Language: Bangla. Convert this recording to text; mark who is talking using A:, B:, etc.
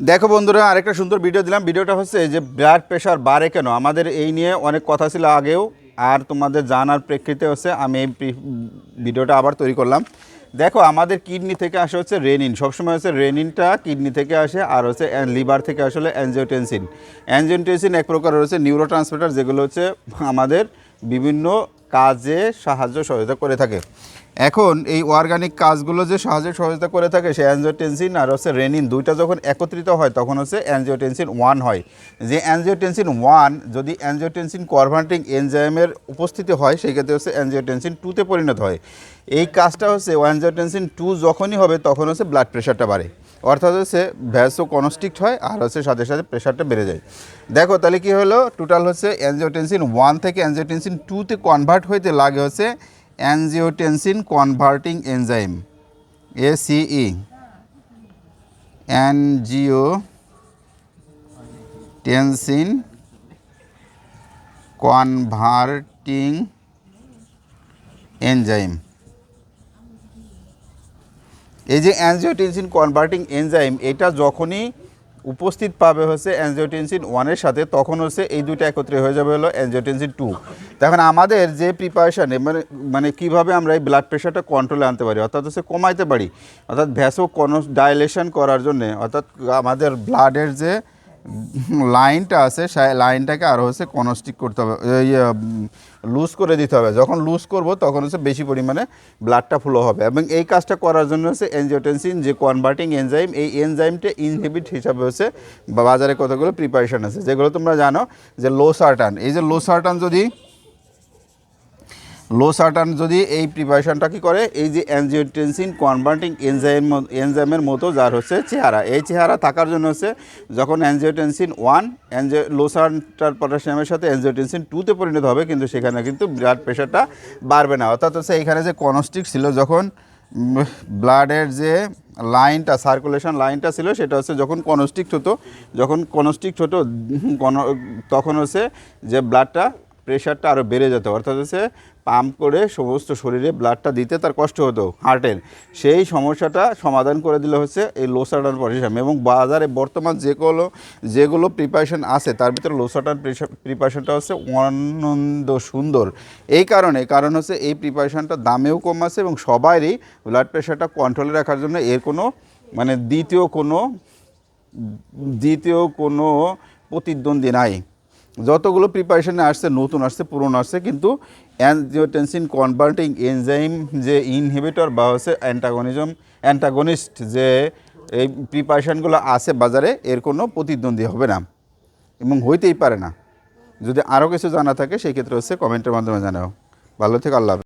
A: দেখো বন্ধুরা, আরেকটা সুন্দর ভিডিও দিলাম। ভিডিওটা হচ্ছে যে ব্লাড প্রেশার বাড়ে কেন? আমাদের এই নিয়ে অনেক কথা ছিল আগেও, আর তোমাদের জানার প্রেক্ষিতে হচ্ছে আমি এই ভিডিওটা আবার তৈরি করলাম। দেখো, আমাদের কিডনি থেকে আসে হচ্ছে রেনিন সবসময় হচ্ছে রেনিনটা কিডনি থেকে আসে, আর হচ্ছে লিভার থেকে আসলে অ্যানজিওটেনসিন অ্যানজিওটেনসিন এক প্রকার হচ্ছে নিউরো যেগুলো হচ্ছে আমাদের বিভিন্ন কাজে সাহায্য, সহযোগিতা করে থাকে। এখন এই অর্গানিক কাজগুলো যে সাহায্য, সহযোগিতা করে থাকে সে অ্যানজিওটেনসিন আর হচ্ছে রেনিন দুইটা যখন একত্রিত হয়, তখন হচ্ছে অ্যানজিওটেনসিন ওয়ান হয়। যে অ্যানজিওটেনসিন ওয়ান যদি অ্যানজিওটেনসিন কনভার্টিং এনজাইমের উপস্থিতি হয়, সেই ক্ষেত্রে হচ্ছে অ্যানজিওটেনসিন টুতে পরিণত হয়। এই কাজটা হচ্ছে অ্যানজিওটেনসিন টু যখনই হবে, তখন হচ্ছে ব্লাড প্রেশারটা বাড়ে। অর্থাৎ হচ্ছে ভ্যাসও কনস্ট্রিক্ট হয়, আর হচ্ছে সাথে সাথে প্রেশারটা বেড়ে যায়। দেখো, তাহলে কি হলো? টোটাল হচ্ছে অ্যানজিওটেনসিন ওয়ান থেকে অ্যানজিওটেনসিন টুতে কনভার্ট হইতে লাগে হচ্ছে angiotensin converting enzyme ACE angiotensin converting enzyme এই যে অ্যানজিওটেনসিন কনভার্টিং এনজাইম এটা যখনই উপস্থিত পাবে হচ্ছে অ্যানজিওটেনসিন ওয়ানের সাথে, তখন হচ্ছে এই দুইটা একত্রে হয়ে যাবে হলো অ্যানজিওটেনসিন টু তখন আমাদের যে প্রিপারেশানে মানে মানে কীভাবে আমরা এই ব্লাড প্রেশারটা কন্ট্রোলে আনতে পারি, অর্থাৎ হচ্ছে কমাইতে পারি, অর্থাৎ ভ্যাসো কনস ডাইলেশন করার জন্যে, অর্থাৎ আমাদের ব্লাডের যে লাইনটা আছে লাইনটাকে আরও হচ্ছে কনস্টিক করতে হবে লুজ করে দিতে হবে। যখন লুজ করব, তখন হচ্ছে বেশি পরিমাণে ব্লাডটা ফ্লো হবে এবং এই কাজটা করার জন্য হচ্ছে এনজিওটেন্সিন যে কনভার্টিং এনজাইম এই এনজাইমটা ইনহিবিট হিসাবে হচ্ছে বাজারে কতগুলো প্রিপারেশান আছে, যেগুলো তোমরা জানো যে লো সার্টান এই যে লো সার্টান যদি লো সার্টান যদি এই প্রিপারেশনটা কি করে? এই যে অ্যানজিওটেনসিন কনভার্টিং এনজাইম এনজাইমের মতো যার হচ্ছে চেহারা। এই চেহারা থাকার জন্য হচ্ছে যখন অ্যানজিওটেনসিন ওয়ান অ্যানজিও লো সার্টার পটাশিয়ামের সাথে অ্যানজিওটেনসিন টুতে পরিণত হবে, কিন্তু সেখানে কিন্তু ব্লাড প্রেশারটা বাড়বে না। অর্থাৎ হচ্ছে এখানে যে কনস্টিক ছিল, যখন ব্লাডের যে লাইনটা সার্কুলেশন লাইনটা ছিল, সেটা হচ্ছে যখন কনস্টিক হতো, যখন কনস্টিক্ট হতো তখন হচ্ছে যে ব্লাডটা প্রেশারটা আরও বেড়ে যেত। অর্থাৎ হচ্ছে পাম্প করে সমস্ত শরীরে ব্লাডটা দিতে তার কষ্ট হতো হার্টের সেই সমস্যাটা সমাধান করে দিলে হচ্ছে এই লোসাটান পরিশ্রম এবং বাজারে বর্তমান যেগুলো যেগুলো প্রিপারেশন আছে, তার ভিতরে লোসাটান প্রিপারেশনটা হচ্ছে অনন্দ সুন্দর। এই কারণে, কারণ হচ্ছে এই প্রিপারেশনটা দামেও কম আছে এবং সবারই ব্লাড প্রেশারটা কন্ট্রোলে রাখার জন্য এর কোনো মানে দ্বিতীয় কোনো দ্বিতীয় কোনো প্রতিদ্বন্দ্বী নাই। যতগুলো প্রিপারেশানে আসছে, নতুন আসছে, পুরনো আসছে, কিন্তু অ্যানজিওটেনসিন কনভার্টিং এনজাইম যে ইনহিবিটর বা হচ্ছে অ্যান্টাগনিজম অ্যান্টাগনিস্ট যে এই প্রিপারেশানগুলো আছে বাজারে, এর কোনো প্রতিদ্বন্দ্বী হবে না এবং হইতেই পারে না যদি আরও কিছু জানা থাকে, সেই ক্ষেত্রে হচ্ছে কমেন্টের মাধ্যমে জানাও ভালো থেকে, আল্লাহ।